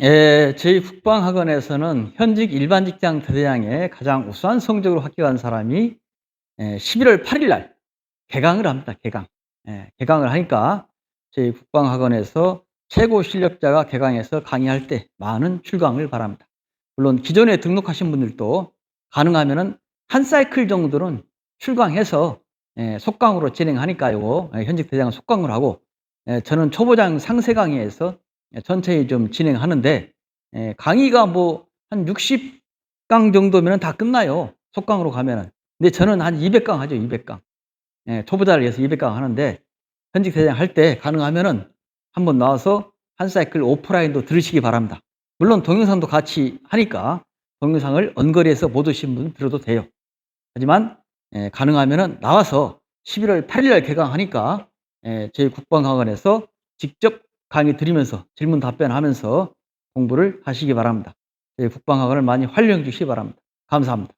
예, 저희 국방학원에서는 현직 일반 직장 대대장에 가장 우수한 성적으로 합격한 사람이 예, 11월 8일 날 개강을 합니다. 개강. 예, 개강을 하니까 저희 국방학원에서 최고 실력자가 개강해서 강의할 때 많은 출강을 바랍니다. 물론 기존에 등록하신 분들도 가능하면은 한 사이클 정도는 출강해서 예, 속강으로 진행하니까요. 예, 현직 대장은 속강을 하고 예, 저는 초보장 상세 강의에서 예, 천천히 좀 진행하는데 예, 강의가 뭐 한 60강 정도면 다 끝나요. 속강으로 가면은. 근데 저는 한 200강 하죠. 200강. 예, 초보자를 위해서 200강 하는데 현직 대장 할 때 가능하면은 한번 나와서 한 사이클 오프라인도 들으시기 바랍니다. 물론 동영상도 같이 하니까 동영상을 언거리에서 못 오신 분 들어도 돼요. 하지만 예, 가능하면은 나와서 11월 8일 날 개강하니까 예, 저희 국방학원에서 직접 강의 드리면서 질문 답변하면서 공부를 하시기 바랍니다. 국방학원을 많이 활용해 주시기 바랍니다. 감사합니다.